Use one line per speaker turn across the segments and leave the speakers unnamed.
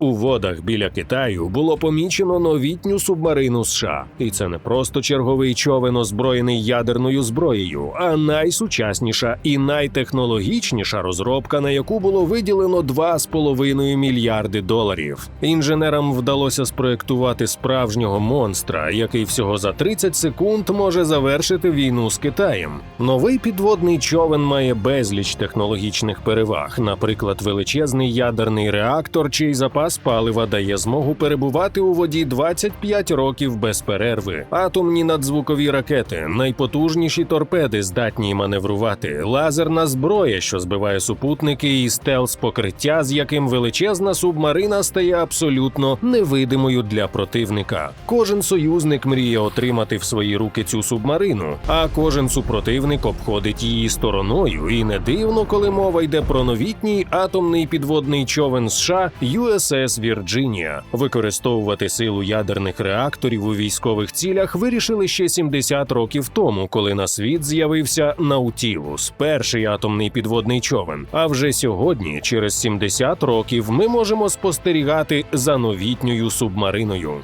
У водах біля Китаю було помічено новітню субмарину США, і це не просто черговий човен, озброєний ядерною зброєю, а найсучасніша і найтехнологічніша розробка, на яку було виділено 2,5 мільярди доларів. Інженерам вдалося спроектувати справжнього монстра, який всього за 30 секунд може завершити війну з Китаєм. Новий підводний човен має безліч технологічних переваг, наприклад, величезний ядерний реактор, чий запас палива дає змогу перебувати у воді 25 років без перерви, атомні надзвукові ракети, найпотужніші торпеди здатні маневрувати, лазерна зброя, що збиває супутники, і стелс покриття, з яким величезна субмарина стає абсолютно невидимою для противника. Кожен союзник мріє отримати в свої руки цю субмарину, а кожен супротивник обходить її стороною. І не дивно, коли мова йде про новітній атомний підводний човен США USS Вірджинія. Використовувати силу ядерних реакторів у військових цілях вирішили ще 70 років тому, коли на світ з'явився Наутілус, перший атомний підводний човен. А вже сьогодні, через 70 років, ми можемо спостерігати за новітньою субмариною.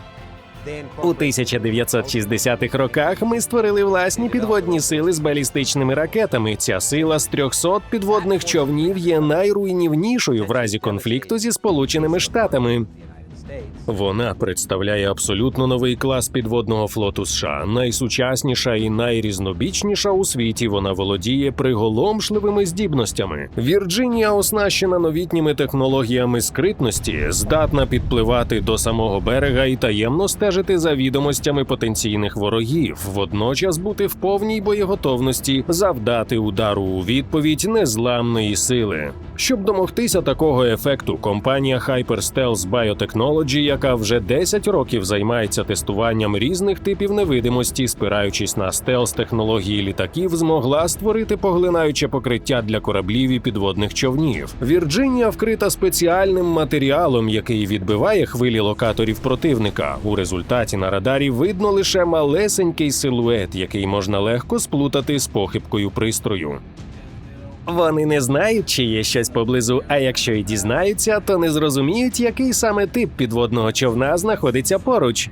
У 1960-х роках ми створили власні підводні сили з балістичними ракетами. Ця сила з 300 підводних човнів є найруйнівнішою в разі конфлікту зі Сполученими Штатами. Вона представляє абсолютно новий клас підводного флоту США. Найсучасніша і найрізнобічніша у світі. Вона володіє приголомшливими здібностями. Вірджинія оснащена новітніми технологіями скритності, здатна підпливати до самого берега і таємно стежити за відомостями потенційних ворогів, водночас бути в повній боєготовності, завдати удару у відповідь незламної сили. Щоб домогтися такого ефекту, компанія Hyperstealth Biotechnology, яка вже 10 років займається тестуванням різних типів невидимості, спираючись на стелс технології літаків, змогла створити поглинаюче покриття для кораблів і підводних човнів. Вірджинія вкрита спеціальним матеріалом, який відбиває хвилі локаторів противника. У результаті на радарі видно лише малесенький силует, який можна легко сплутати з похибкою пристрою. Вони не знають, чи є щось поблизу, а якщо й дізнаються, то не зрозуміють, який саме тип підводного човна знаходиться поруч.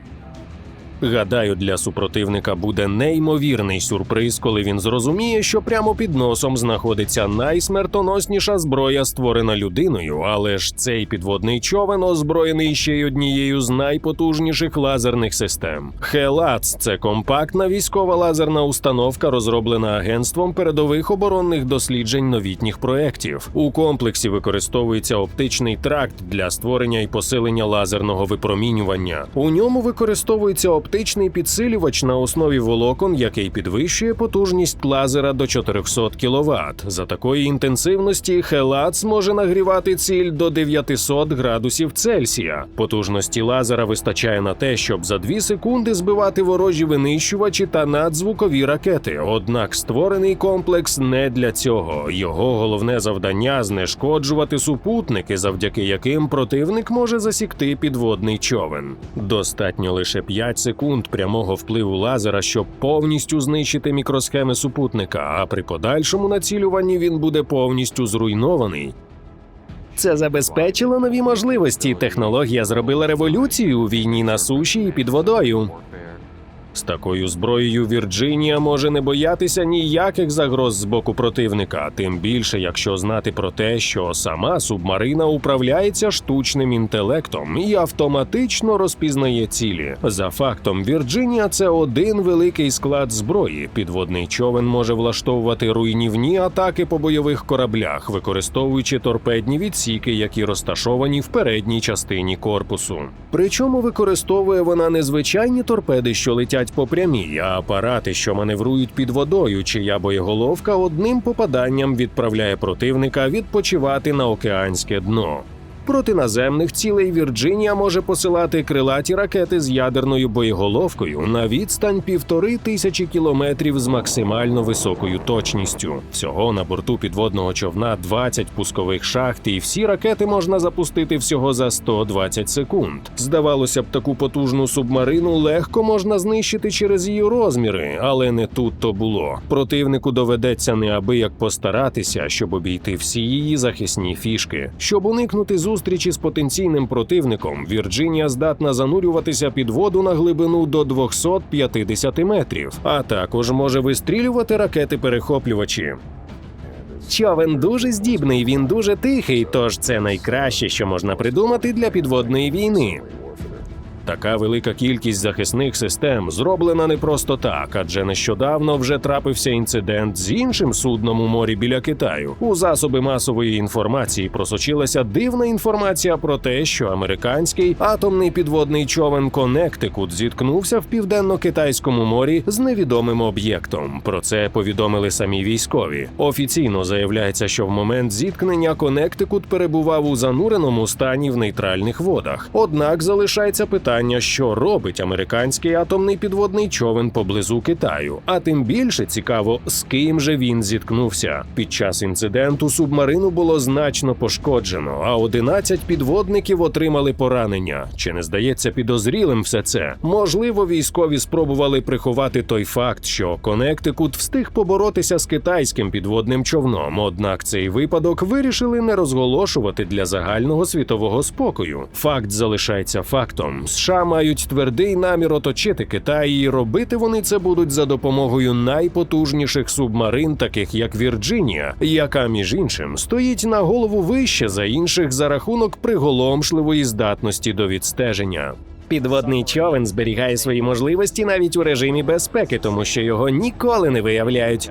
Гадаю, для супротивника буде неймовірний сюрприз, коли він зрозуміє, що прямо під носом знаходиться найсмертоносніша зброя, створена людиною, але ж цей підводний човен озброєний ще й однією з найпотужніших лазерних систем. Хелац це компактна військова лазерна установка, розроблена агентством передових оборонних досліджень новітніх проєктів. У комплексі використовується оптичний тракт для створення і посилення лазерного випромінювання. У ньому використовується оптичний підсилювач на основі волокон, який підвищує потужність лазера до 400 кВт. За такої інтенсивності Хелац може нагрівати ціль до 900 градусів Цельсія. Потужності лазера вистачає на те, щоб за 2 секунди збивати ворожі винищувачі та надзвукові ракети. Однак створений комплекс не для цього. Його головне завдання знешкоджувати супутники, завдяки яким противник може засікти підводний човен. Достатньо лише 5 секунд прямого впливу лазера, щоб повністю знищити мікросхеми супутника, а при подальшому націлюванні він буде повністю зруйнований. Це забезпечило нові можливості. Технологія зробила революцію у війні на суші і під водою. З такою зброєю Вірджинія може не боятися ніяких загроз з боку противника, тим більше, якщо знати про те, що сама субмарина управляється штучним інтелектом і автоматично розпізнає цілі. За фактом, Вірджинія це один великий склад зброї. Підводний човен може влаштовувати руйнівні атаки по бойових кораблях, використовуючи торпедні відсіки, які розташовані в передній частині корпусу. Причому використовує вона не звичайні торпеди, що летять по прямій, а апарати, що маневрують під водою, чия боєголовка одним попаданням відправляє противника відпочивати на океанське дно. Проти наземних цілей Вірджинія може посилати крилаті ракети з ядерною боєголовкою на відстань півтори тисячі кілометрів з максимально високою точністю. Всього на борту підводного човна 20 пускових шахт, і всі ракети можна запустити всього за 120 секунд. Здавалося б, таку потужну субмарину легко можна знищити через її розміри, але не тут то було. Противнику доведеться неабияк постаратися, щоб обійти всі її захисні фішки, щоб уникнути зустрічі зустрічі з потенційним противником Вірджинія здатна занурюватися під воду на глибину до 250 метрів, а також може вистрілювати ракети-перехоплювачі. Човен дуже здібний, він дуже тихий, тож це найкраще, що можна придумати для підводної війни. Така велика кількість захисних систем зроблена не просто так, адже нещодавно вже трапився інцидент з іншим судном у морі біля Китаю. У засоби масової інформації просочилася дивна інформація про те, що американський атомний підводний човен Коннектикут зіткнувся в південно-китайському морі з невідомим об'єктом. Про це повідомили самі військові. Офіційно заявляється, що в момент зіткнення Коннектикут перебував у зануреному стані в нейтральних водах. Однак залишається питання, що робить американський атомний підводний човен поблизу Китаю. А тим більше цікаво, з ким же він зіткнувся. Під час інциденту субмарину було значно пошкоджено, а 11 підводників отримали поранення. Чи не здається підозрілим все це? Можливо, військові спробували приховати той факт, що Коннектикут встиг поборотися з китайським підводним човном. Однак цей випадок вирішили не розголошувати для загального світового спокою. Факт залишається фактом. США мають твердий намір оточити Китай, і робити вони це будуть за допомогою найпотужніших субмарин, таких як Вірджинія, яка між іншим стоїть на голову вище за інших за рахунок приголомшливої здатності до відстеження. Підводний човен зберігає свої можливості навіть у режимі безпеки, тому що його ніколи не виявляють.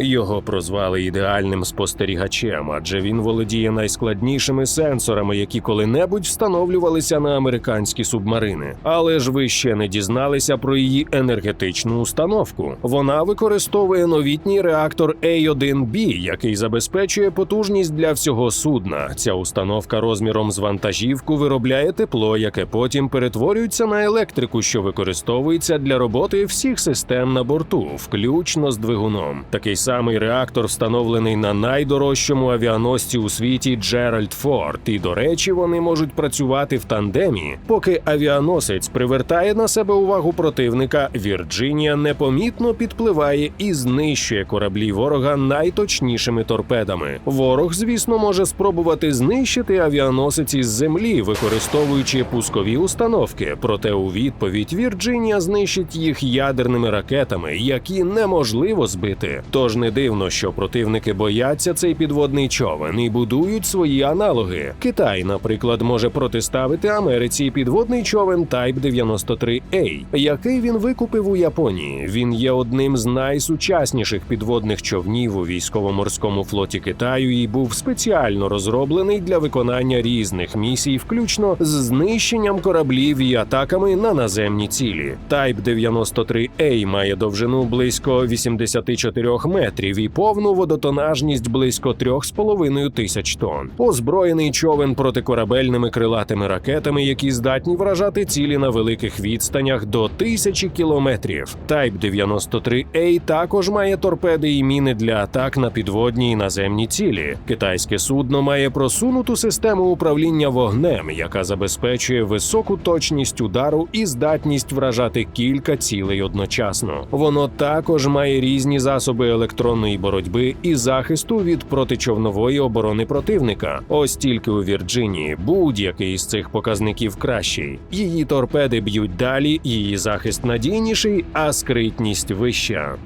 Його прозвали ідеальним спостерігачем, адже він володіє найскладнішими сенсорами, які коли-небудь встановлювалися на американські субмарини. Але ж ви ще не дізналися про її енергетичну установку. Вона використовує новітній реактор A1B, який забезпечує потужність для всього судна. Ця установка розміром з вантажівку виробляє тепло, яке потім перетворюється на електрику, що використовується для роботи всіх систем на борту, включно з двигуном. Такий самий реактор встановлений на найдорожчому авіаносці у світі Джеральд Форд. І до речі, вони можуть працювати в тандемі. Поки авіаносець привертає на себе увагу противника, Вірджинія непомітно підпливає і знищує кораблі ворога найточнішими торпедами. Ворог, звісно, може спробувати знищити авіаносець із землі, використовуючи пускові установки. Проте у відповідь Вірджинія знищить їх ядерними ракетами, які неможливо збити. Тож не дивно, що противники бояться цей підводний човен і будують свої аналоги. Китай, наприклад, може протиставити Америці підводний човен Type 93A, який він викупив у Японії. Він є одним з найсучасніших підводних човнів у військово-морському флоті Китаю і був спеціально розроблений для виконання різних місій, включно з знищенням кораблів і атаками на наземні цілі. Type 93A має довжину близько 84 метрів і повну водотонажність близько 3,5 тисяч тонн. Озброєний човен протикорабельними крилатими ракетами, які здатні вражати цілі на великих відстанях до тисячі кілометрів. Type 93A також має торпеди і міни для атак на підводні і наземні цілі. Китайське судно має просунуту систему управління вогнем, яка забезпечує високу точність удару і здатність вражати кілька цілей одночасно. Воно також має різні засоби електронної боротьби і захисту від протичовнової оборони противника. Ось тільки у Вірджинії будь-який з цих показників кращий. Її торпеди б'ють далі, її захист надійніший, а скритність вища.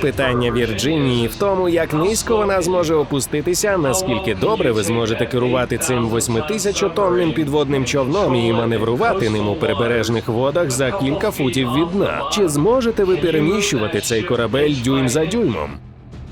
Питання Вірджинії в тому, як низько вона зможе опуститися, наскільки добре ви зможете керувати цим восьмитисячотонним підводним човном і маневрувати ним у прибережних водах за кілька футів від дна. Чи зможете ви переміщувати цей корабель дюйм за дюймом?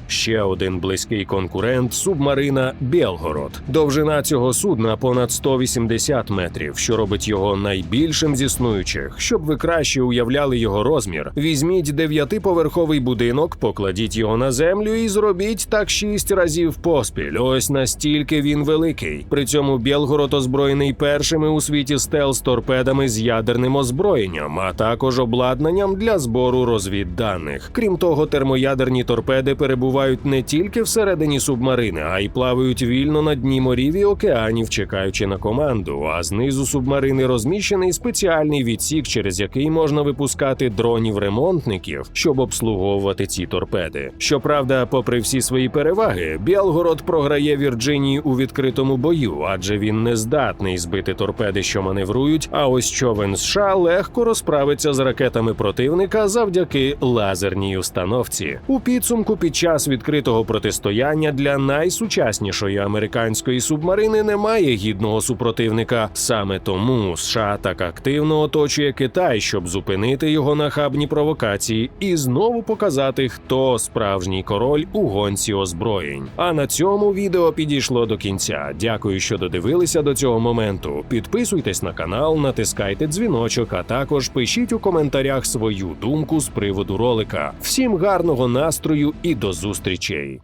Ще один близький конкурент субмарина Білгород. Довжина цього судна понад 180 метрів, що робить його найбільшим з існуючих. Щоб ви краще уявляли його розмір, візьміть дев'ятиповерховий будинок, покладіть його на землю і зробіть так шість разів поспіль. Ось настільки він великий. При цьому Білгород озброєний першими у світі стелс торпедами з ядерним озброєнням, а також обладнанням для збору розвідданих. Крім того, термоядерні торпеди перебувають перебувають не тільки всередині субмарини, а й плавають вільно на дні морів і океанів, чекаючи на команду. А знизу субмарини розміщений спеціальний відсік, через який можна випускати дронів-ремонтників, щоб обслуговувати ці торпеди. Щоправда, попри всі свої переваги, Білгород програє Вірджинії у відкритому бою, адже він не здатний збити торпеди, що маневрують. А ось човен США легко розправиться з ракетами противника завдяки лазерній установці. У підсумку під час відкритого протистояння для найсучаснішої американської субмарини немає гідного супротивника. Саме тому США так активно оточує Китай, щоб зупинити його нахабні провокації і знову показати, хто справжній король у гонці озброєнь. А на цьому відео підійшло до кінця. Дякую, що додивилися до цього моменту. Підписуйтесь на канал, натискайте дзвіночок, а також пишіть у коментарях свою думку з приводу ролика. Всім гарного настрою і до зустрічей!